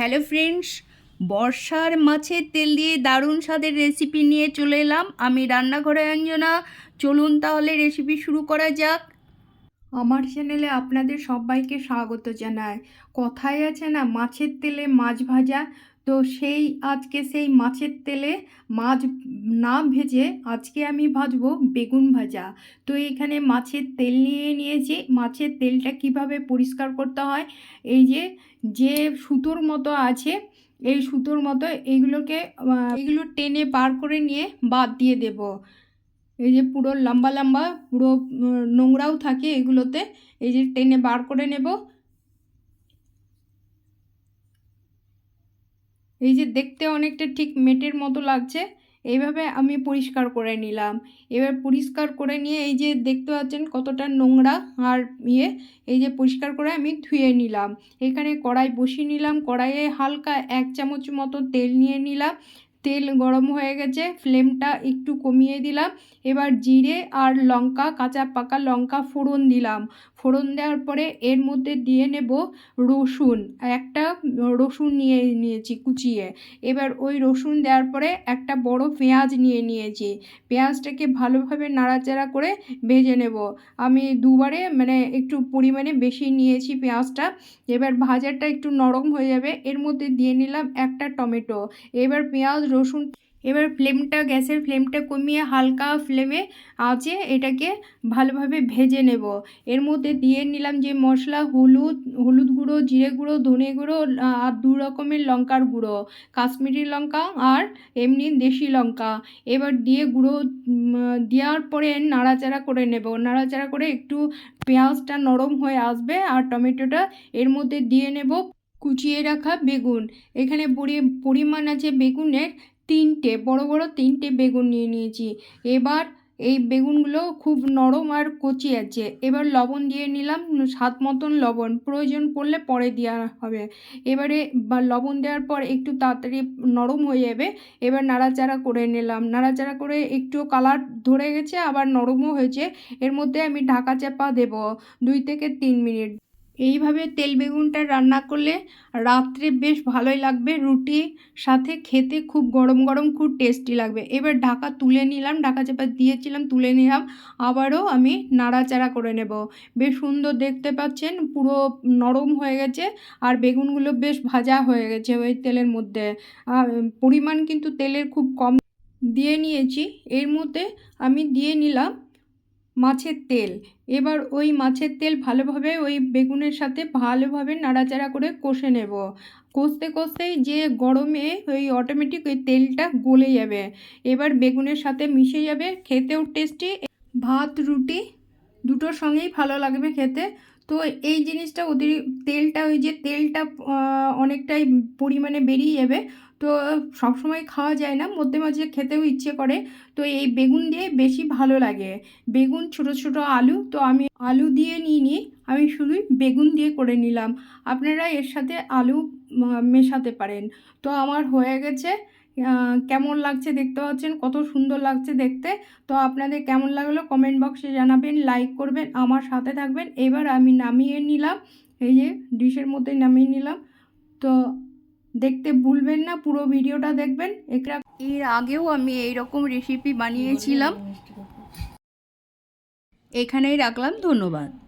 Hello friends বর্ষার মাছের তেল দিয়ে দারুণ স্বাদের রেসিপি নিয়ে চলে এলাম। আমি রান্নাঘরে অঞ্জনা চলুন তাহলে রেসিপি শুরু করা যাক। আমার চ্যানেলে আপনাদের সবাইকে স্বাগত জানায় কথায় আছে না, মাছের তেলে মাছ ভাজা তো সেই আজকে সেই মাছের তেলে মাছ না ভেজে আজকে আমি ভাজবো বেগুন ভাজা। তো এখানে মাছের তেল নিয়ে নিয়েছি। মাছের তেলটা কীভাবে পরিষ্কার করতে হয়? এই যে যে সুতোর মতো আছে, এই সুতোর মতো এইগুলোকে এগুলো টেনে বার করে নিয়ে বাদ দিয়ে দেব। এই যে পুরো লম্বা লম্বা পুরো নোংরাও থাকে এগুলোতে। এই যে টেনে বার করে নেব। এই যে দেখতে অনেকটা ঠিক মেটের মতো লাগছে, এইভাবে আমি পরিষ্কার করে নিলাম। এবার পরিষ্কার করে নিয়ে এই যে দেখতে পাচ্ছেন কতটা নোংরা আর ইয়ে এই যে পরিষ্কার করে আমি ধুয়ে নিলাম। এখানে কড়াই বসিয়ে নিলাম, কড়াইয়ে হালকা এক চামচ মতো তেল নিয়ে নিলাম। তেল গরম হয়ে গেছে ফ্লেমটা একটু কমিয়ে দিলাম। এবার জিরে আর লঙ্কা, কাঁচা পাকা লঙ্কা ফোড়ন দিলাম। ফোড়ন দেওয়ার পরে এর মধ্যে দিয়ে নেব রসুন। একটা রসুন নিয়ে নিয়েছি কুচিয়ে। এবার ওই রসুন দেওয়ার পরে একটা বড় পেঁয়াজ নিয়ে নিয়েছি। পেঁয়াজটাকে ভালোভাবে নাড়াচাড়া করে ভেজে নেব। আমি দুবারে মানে একটু পরিমাণে বেশি নিয়েছি পেঁয়াজটা। এবার ভাজাটা একটু নরম হয়ে যাবে। এর মধ্যে দিয়ে নিলাম একটা টমেটো। এবার পেঁয়াজ রসুন, এবার ফ্লেমটা গ্যাসের ফ্লেমটা কমিয়ে হালকা ফ্লেমে আছে এটাকে ভালোভাবে ভেজে নেব। এর মধ্যে দিয়ে নিলাম যে মশলা, হলুদ হলুদ গুঁড়ো, জিরে গুঁড়ো, ধনে গুঁড়ো আর দু রকমের লঙ্কার গুঁড়ো, কাশ্মীরি লঙ্কা আর এমনি দেশি লঙ্কা। এবার দিয়ে গুঁড়ো দেওয়ার পরে নাড়াচাড়া করে নেব। নাড়াচাড়া করে একটু পেঁয়াজটা নরম হয়ে আসবে আর টমেটোটা এর মধ্যে দিয়ে নেব। কুচিয়ে রাখা বেগুন। এখানে পরিমাণ আছে বেগুনের তিনটে, বড় বড় তিনটে বেগুন নিয়ে নিয়েছি। এবার এই বেগুনগুলো খুব নরম আর কচি আছে। এবার লবণ দিয়ে নিলাম, স্বাদ মতন লবণ। প্রয়োজন পড়লে পরে দেওয়া হবে। এবারে লবণ দেওয়ার পর একটু তাড়াতাড়ি নরম হয়ে যাবে। এবার নাড়াচাড়া করে নিলাম। নাড়াচাড়া করে একটু কালার ধরে গেছে, আবার নরমও হয়েছে। এর মধ্যে আমি ঢাকা চাপা দেব, দুই থেকে তিন মিনিট। এইভাবে তেল বেগুনটা রান্না করলে রাত্রে বেশ ভালোই লাগবে। রুটি সাথে খেতে খুব গরম গরম, খুব টেস্টি লাগবে। এবার ঢাকা তুলে নিলাম, ঢাকা চাপা দিয়েছিলাম, তুলে নিলাম। আবারও আমি নাড়াচাড়া করে নেব। বেশ সুন্দর দেখতে পাচ্ছেন, পুরো নরম হয়ে গেছে আর বেগুনগুলো বেশ ভাজা হয়ে গেছে ওই তেলের মধ্যে। পরিমাণ কিন্তু তেলের খুব কম। দিয়ে নিয়েছি। এর মধ্যে আমি দিয়ে নিলাম মাছের তেল। এবার ওই মাছের তেল ভালোভাবে ওই বেগুনের সাথে ভালোভাবে নাড়াচাড়া করে কষে নেব। কষতে কষতেই যে গরমে ওই অটোমেটিক ওই তেলটা গলে যাবে। এবার বেগুনের সাথে মিশে যাবে, খেতেও টেস্টি ভাত, রুটি দুটোর সঙ্গেই ভালো লাগবে খেতে। তো এই জিনিসটা ওদের তেলটা ওই যে তেলটা অনেকটাই পরিমাণে বেরিয়ে যাবে। তো সবসময় খাওয়া যায় না। মধ্যে মাঝে খেতেও ইচ্ছে করে। তো এই বেগুন দিয়ে বেশি ভালো লাগে। বেগুন, ছোট ছোট আলু, তো আমি আলু দিয়ে নিইনি। আমি শুধুই বেগুন দিয়ে করে নিলাম। আপনারা এর সাথে আলু মেশাতে পারেন। তো আমার হয়ে গেছে। কেমন লাগছে দেখতে পাচ্ছেন? কত সুন্দর লাগছে দেখতে। তো আপনাদের কেমন লাগল কমেন্ট বক্সে জানাবেন, লাইক করবেন, আমার সাথে থাকবেন। এবার আমি নামিয়ে নিলাম। এই যে ডিশের মধ্যে নামিয়ে নিলাম। তো দেখতে ভুলবেন না পুরো ভিডিওটা দেখবেন। এটা এর আগেও আমি এই রকম রেসিপি বানিয়েছিলাম। এখানেই রাখলাম ধন্যবাদ।